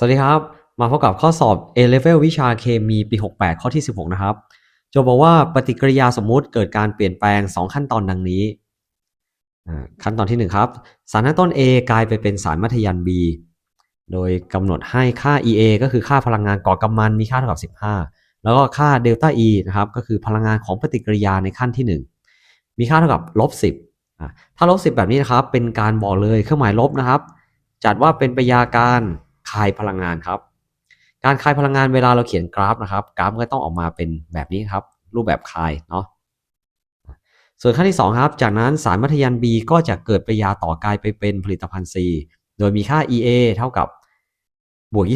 สวัสดีครับ มาพบกับข้อสอบ A Level วิชาเคมีปี 68 ข้อที่ 16 นะครับโจบอกว่าปฏิกิริยาสมมุติเกิดการเปลี่ยนแปลง 2 ขั้นตอนดังนี้ ขั้นตอนที่ 1 ครับ สารตั้งต้น A กลายไปเป็นสารมัธยัน B โดยกำหนดให้ค่า EA ก็คือค่าพลังงานก่อกำมันมีค่าเท่ากับ 15 แล้วก็ค่าเดลต้า E นะครับก็คือพลังงานของปฏิกิริยาในขั้นที่ 1 มีค่าเท่ากับลบ10ถ้าลบ10 แบบนี้นะครับเป็นการบอกเลยเครื่องหมายลบนะครับ จัดว่าเป็นปยาการ คายพลังงานครับ การคายพลังงานเวลาเราเขียนกราฟนะครับ กราฟก็ต้องออกมาเป็นแบบนี้ครับ รูปแบบคายเนาะส่วนขั้นที่ 2 ครับ จากนั้นสารมัธยัน B ก็จะเกิดปยาต่อกลายไปเป็นผลิตภัณฑ์ C โดยมีค่า EA เท่ากับบวก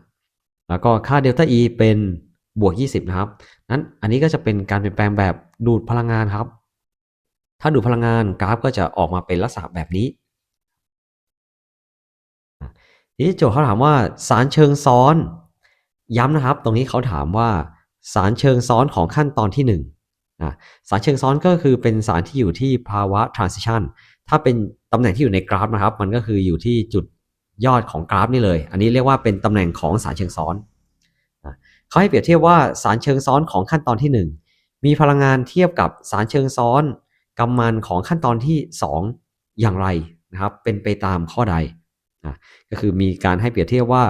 25 แล้วก็ค่าเดลต้า E เป็นบวก 20 นะครับ นั้นอันนี้ก็จะเป็นการเปลี่ยนแปลงแบบดูดพลังงานครับ ถ้าดูดพลังงานกราฟก็จะออกมาเป็นลักษณะแบบนี้ นี้โจทย์เขาถามว่าสารเชิงซ้อน ย้ำนะครับ ตรงนี้เขาถามว่าสารเชิงซ้อนของขั้นตอนที่1นะสารเชิงซ้อนก็คือเป็นสารที่อยู่ที่ภาวะ transition ถ้าเป็นตำแหน่งที่อยู่ในกราฟนะครับ มันก็คืออยู่ที่จุดยอดของกราฟนี่เลย อันนี้เรียกว่าเป็นตำแหน่งของสารเชิงซ้อนนะเขาให้เปรียบเทียบว่าสารเชิงซ้อนของขั้นตอนที่ 1 มีพลังงานเทียบกับสารเชิงซ้อนกำมันของขั้นตอนที่ 2 อย่างไรนะครับ เป็นไปตามข้อใด ก็คือมีการให้เปรียบเทียบว่า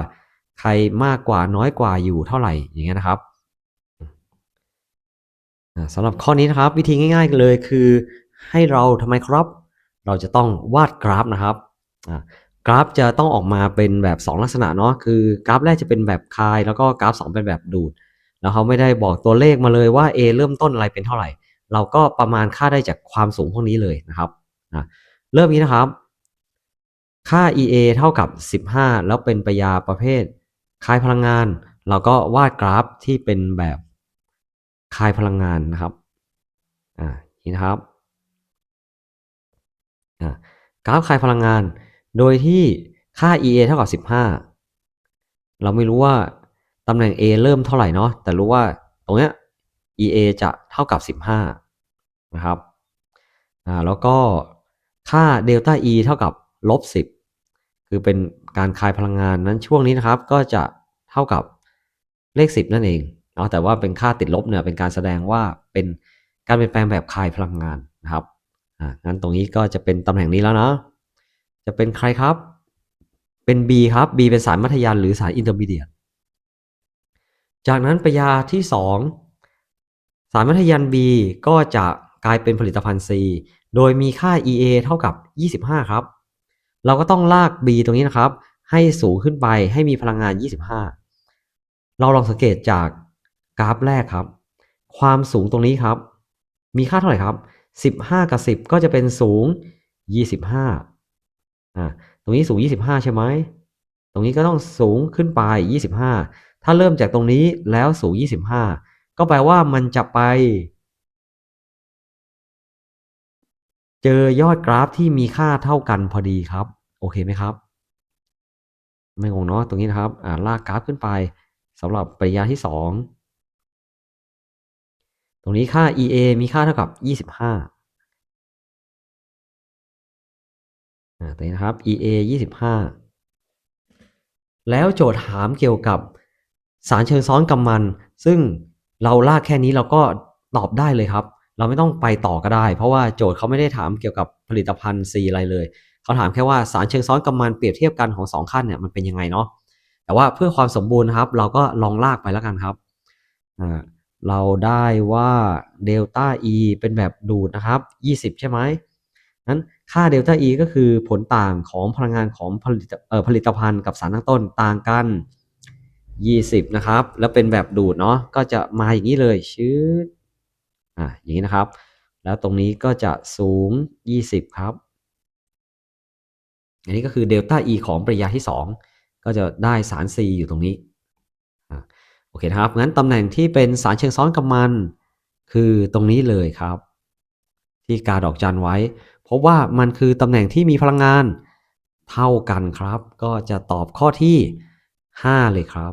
ใครมากกว่าน้อยกว่าอยู่เท่าไหร่อย่างเงี้ยนะครับสำหรับข้อนี้นะครับ วิธีง่ายๆเลยคือ ให้เราทำไมครับ เราจะต้องวาดกราฟนะครับกราฟจะต้องออกมาเป็นแบบ 2 ลักษณะเนาะคือกราฟแรกจะเป็นแบบคาย แล้วก็กราฟ 2 เป็นแบบดูด แล้วเขาไม่ได้บอกตัวเลขมาเลยว่า A เริ่มต้นอะไรเป็นเท่าไหร่ เราก็ประมาณค่าได้จากความสูงพวกนี้เลยนะครับเริ่มนี้นะครับ ค่า EA เท่ากับ 15 แล้วเป็นปริยาประเภทคายพลังงาน เราก็วาดกราฟที่เป็นแบบคายพลังงานนะครับ อ่านี่นะครับกราฟคายพลังงาน โดยที่ค่า EA เท่ากับ 15 เราไม่รู้ว่าตำแหน่ง A เริ่มเท่าไหร่เนาะ แต่รู้ว่าตรงเนี้ย EA จะเท่ากับ 15 นะครับ อ่า แล้วก็ค่าเดลต้า E เท่ากับลบ10 คือเป็นการคายพลังงานนั้นช่วงนี้นะครับ ก็จะเท่ากับเลข 10 นั่นเองเนาะแต่ว่าเป็นค่าติดลบเนี่ยเป็นการแสดงว่าเป็นการเปลี่ยนแปลงแบบคายพลังงานนะครับอ่างั้นตรงนี้ก็จะเป็นตำแหน่งนี้แล้วนะ จะเป็นใครครับ เป็น B ครับ B เป็นสารมัธยันหรือสารอินเตอร์มีเดียตจากนั้นปยาที่ 2 สารมัธยัน B ก็จะกลายเป็นผลิตภัณฑ์ C โดยมีค่า EA เท่ากับ 25 ครับ เราก็ต้องลาก B ตรงนี้นะครับ ให้สูงขึ้นไปให้มีพลังงาน 25 เราลองสังเกตจากกราฟแรกครับ ความสูงตรงนี้ครับ มีค่าเท่าไหร่ครับ 15 กับ 10 ก็จะเป็นสูง 25อ่าตรงนี้สูง 25 ใช่ไหมตรงนี้ก็ต้องสูงขึ้นไป 25 ถ้าเริ่มจากตรงนี้แล้วสูง 25 ก็แปลว่ามันจะไป เจอยอดกราฟที่มีค่าเท่ากันพอดีครับ โอเคไหมครับ ไม่งงเนาะตรงนี้นะครับอ่าลากกราฟขึ้นไปสำหรับปริยาที่ 2 ตรงนี้ค่า EA มีค่าเท่ากับ 25อ่าตรงนี้นะครับ EA 25 แล้วโจทย์ถามเกี่ยวกับสารเชิงซ้อนกำมัน ซึ่งเราลากแค่นี้เราก็ตอบได้เลยครับ เราไม่ต้องไปต่อก็ได้ เพราะว่าโจทย์เขาไม่ได้ถามเกี่ยวกับผลิตภัณฑ์ C อะไรเลย เขาถามแค่ว่าสารเชิงซ้อนกำมันเปรียบเทียบกันของ 2 ขั้นเนี่ยมันเป็นยังไงเนาะแต่ว่าเพื่อความสมบูรณ์ครับ เราก็ลองลากไปแล้วกันครับเราได้ว่าเดลต้า E เป็นแบบดูดนะครับ 20 ใช่ไหมนั้นค่าเดลต้า E ก็คือผลต่างของพลังงานของผลิตเอ่อผลิตภัณฑ์กับสารตั้งต้นต่างกัน 20 นะครับ แล้วเป็นแบบดูดเนาะก็จะมาอย่างนี้เลยชืดอ่าอย่างนี้นะครับ แล้วตรงนี้ก็จะสูง 20 ครับ อันนี้ก็คือเดลต้า E ของปริยาที่ 2 ก็จะได้สาร C อยู่ตรงนี้โอเคครับ งั้นตำแหน่งที่เป็นสารเชิงซ้อนกำมัน คือตรงนี้เลยครับ ที่กาดอกจันไว้พบว่ามันคือตำแหน่งที่มีพลังงานเท่ากันครับ ก็จะตอบข้อที่ 5 เลยครับ